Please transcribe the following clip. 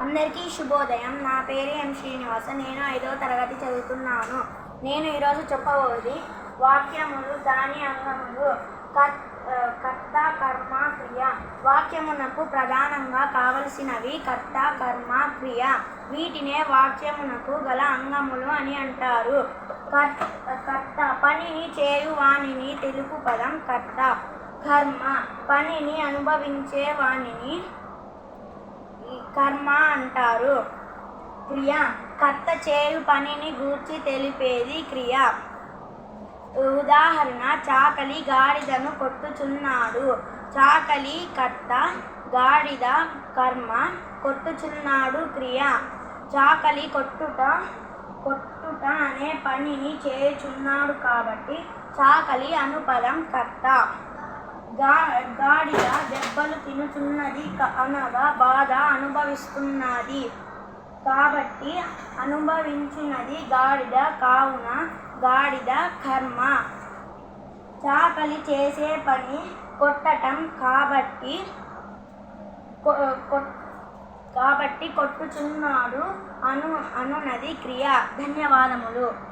అందరికీ శుభోదయం. నా పేరు ఎం శ్రీనివాస. నేను ఐదవ తరగతి చదువుతున్నాను. నేను ఈరోజు చెప్పబోది వాక్యములు దాని అంగములు కర్త కర్మ క్రియ. వాక్యమునకు ప్రధానంగా కావలసినవి కర్త కర్మ క్రియ. వీటినే వాక్యమునకు గల అంగములు అని అంటారు. కర్త పనిని చేయువాణిని తెలుపు పదం కర్త. కర్మ పనిని అనుభవించే వాణిని కర్మ అంటారు. క్రియ. కర్త చేయు పనిని గూర్చి తెలిపేది క్రియ. ఉదాహరణ చాకలి గాడిదను కొట్టుచున్నాడు. చాకలి కర్త గాడిద కర్మ కొట్టుచున్నాడు క్రియ. చాకలి కొట్టుట కొట్టుట అనే పనిని చేయుచున్నాడు కాబట్టి చాకలి అనుపదం కర్త. గా గాడిద దెబ్బలు తినుచున్నది అనగా బాధ అనుభవిస్తున్నది. కాబట్టి అనుభవించున్నది గాడిద కావున గాడిద కర్మ. చాకలి చేసే పని కొట్టటం కాబట్టి కొ- కొ- కాబట్టి కొట్టుచున్నాడు అను అనునది క్రియ. ధన్యవాదములు.